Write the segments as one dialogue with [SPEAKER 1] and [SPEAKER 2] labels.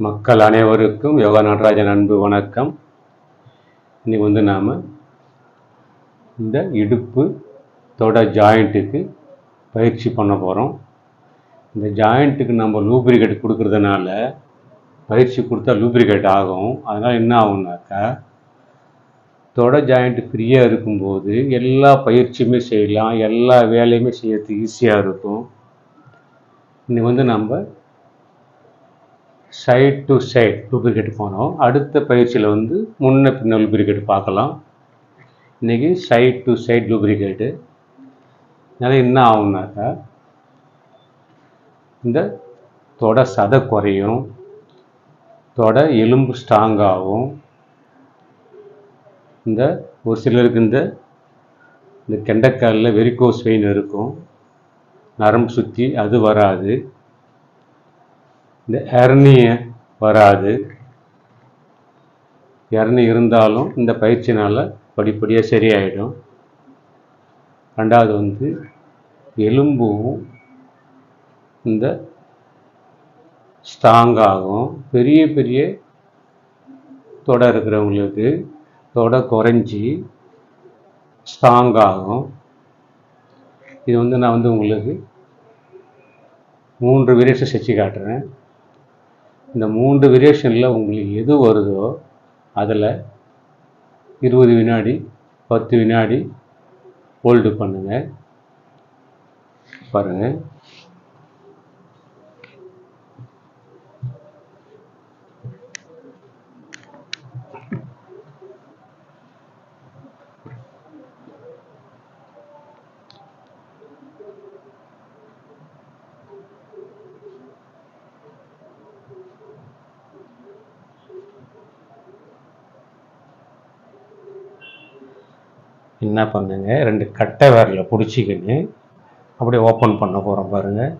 [SPEAKER 1] மக்கள் அனைவருக்கும் யோகா நடராஜன் அன்பு வணக்கம். இன்றைக்கி வந்து நாம் இந்த இடுப்பு தொட ஜாயிண்ட்டுக்கு பயிற்சி பண்ண போகிறோம் இந்த ஜாயிண்ட்டுக்கு நம்ம லூப்ரிகேட் கொடுக்கறதுனால பயிற்சி கொடுத்தா லூப்ரிகேட் ஆகும். அதனால் என்ன ஆகும்னாக்கா தொட ஜாயிண்ட் ஃப்ரீயாக இருக்கும்போது எல்லா பயிற்சியுமே செய்யலாம். எல்லா வேலையுமே செய்யறதுக்கு ஈஸியாக இருக்கும். இன்னைக்கு வந்து நம்ம சைட் டு சைட் டூப்ளிகேட் போனோம். அடுத்த பயிற்சியில் வந்து முன்ன பின்ன லூப்ரிகேட் பார்க்கலாம். இன்றைக்கி சைட் டு சைட் லூப்ரிகேட்டு அதனால் என்ன ஆகும்னாக்கா இந்த தொட சதை குறையும். தொட எலும்பு ஸ்ட்ராங்காகும் இந்த ஒரு சிலருக்கு இந்த இந்த கெண்டைக்காலில் வெரிகோஸ் வெயின் இருக்கும். நரம்பு சுற்றி அது வராது. இந்த எர்னிய வராது. இரணி இருந்தாலும் இந்த பயிற்சினால் படிப்படியாக சரியாயிடும். ரெண்டாவது வந்து எலும்பும் இந்த ஸ்ட்ராங்காகும். பெரிய பெரிய தொடை இருக்கிறவங்களுக்கு தொடை குறைஞ்சி ஸ்ட்ராங்காகும். இது வந்து நான் வந்து உங்களுக்கு மூன்று வேரியேஷன் செஞ்சு காட்டுறேன். இந்த மூன்று வேரியேஷனில் உங்களுக்கு எது வருதோ அதில் இருபது வினாடி பத்து வினாடி ஹோல்டு பண்ணுங்கள் பாருங்கள் என்ன பண்ணுங்க ரெண்டு கட்டை விரல பிடிச்சிக்கின்னு அப்படியே ஓப்பன் பண்ண போகிறோம் பாருங்கள்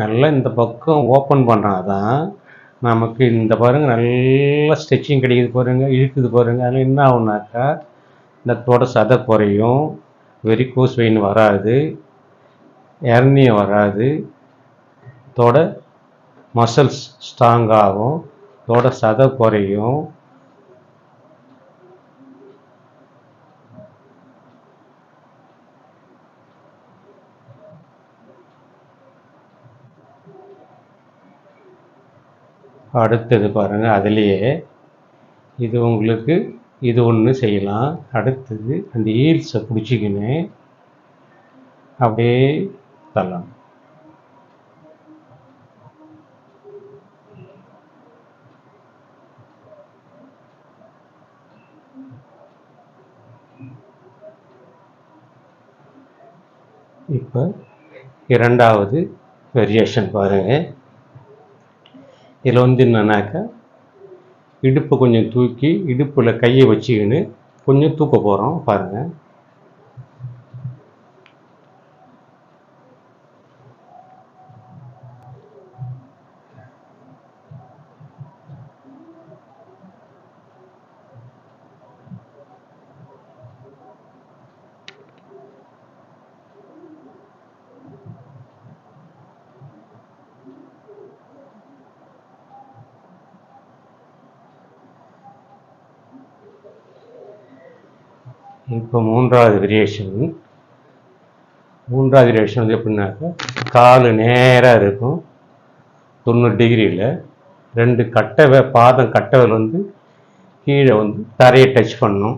[SPEAKER 1] நல்லா இந்த பக்கம் ஓப்பன் பண்ணாதான் நமக்கு இந்த பாருங்க நல்லா ஸ்டிச்சிங் கிடைக்குது பாருங்கள் இழுக்குது பாருங்க. அதில் என்ன ஆகுனாக்கா இந்த தோட சதை குறையும் வெரிகோஸ் வெயின் வராது எர்னியம் வராது தோட மசில்ஸ் ஸ்ட்ராங் ஆகும். தொட சதை குறையும். அடுத்தது பாருங்க அதுலேயே இது உங்களுக்கு இது ஒன்று செய்யலாம். அடுத்தது அந்த ஈல்ஸை பிடிச்சிக்கின்னு அப்படியே தள்ளலாம். இப்போ இரண்டாவது வேரியேஷன் பாருங்கள் இதில் வந்து என்னன்னாக்கா இடுப்பை கொஞ்சம் தூக்கி இடுப்பில் கையை வச்சுக்கின்னு கொஞ்சம் தூக்க போகிறோம் பாருங்கள் இப்போ மூன்றாவது வேரியேஷன் மூன்றாவது வேரியேஷன் வந்து எப்படின்னாக்கா கால் நேராக இருக்கும். தொண்ணூறு டிகிரியில் ரெண்டு கட்டை பாதம் கட்டவை வந்து கீழே வந்து தரையை டச் பண்ணும்.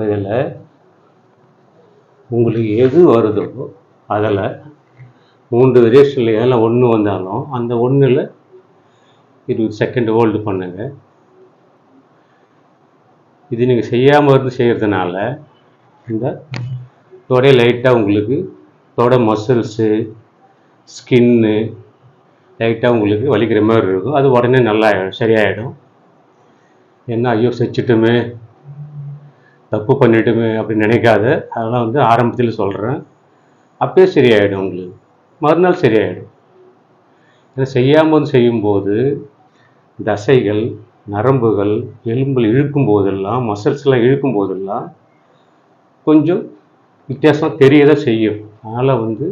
[SPEAKER 1] இப்போ இதில் உங்களுக்கு எது வருதோ அதில் மூன்று வேரியேஷனில் ஏதில் ஒன்று வந்தாலும் அந்த ஒன்றில் இருபது செகண்ட் ஹோல்டு பண்ணுங்க. இது நீங்கள் செய்யாமல் இருந்து செய்கிறதுனால இந்த தொடை லைட்டாக உங்களுக்கு தொட மசில்ஸு ஸ்கின்னு லைட்டாக உங்களுக்கு வலிக்கிற மாதிரி இருக்கும். அது உடனே நல்லா சரியாயிடும். என்ன ஐயோ செச்சுட்டுமே தப்பு பண்ணிட்டுமே அப்படின்னு நினைக்காத. அதெல்லாம் வந்து ஆரம்பத்தில் சொல்கிறேன் அப்பயே சரியாயிடும் உங்களுக்கு. மறுநாள் சரியாயிடும். ஏன்னா செய்யாமல் செய்யும்போது தசைகள் நரம்புகள் எலும்புகள் இழுக்கும் போதெல்லாம் மசில்ஸ்லாம் இழுக்கும் போதெல்லாம் கொஞ்சம் வித்தியாசமாக தெரிய தான் செய்யும். அதனால் வந்து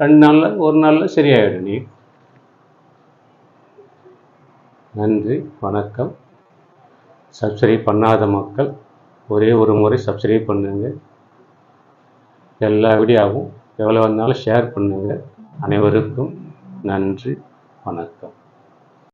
[SPEAKER 1] ரெண்டு நாளில் ஒரு நாளில் சரியாயிடும் நீ. நன்றி வணக்கம். சப்ஸ்கிரைப் பண்ணாத மக்கள் ஒரே ஒரு முறை சப்ஸ்கிரைப் பண்ணுங்கள் எல்லா வீடியோவும் எவ்வளோ வந்தாலும் ஷேர் பண்ணுங்கள் அனைவருக்கும் நன்றி வணக்கம்.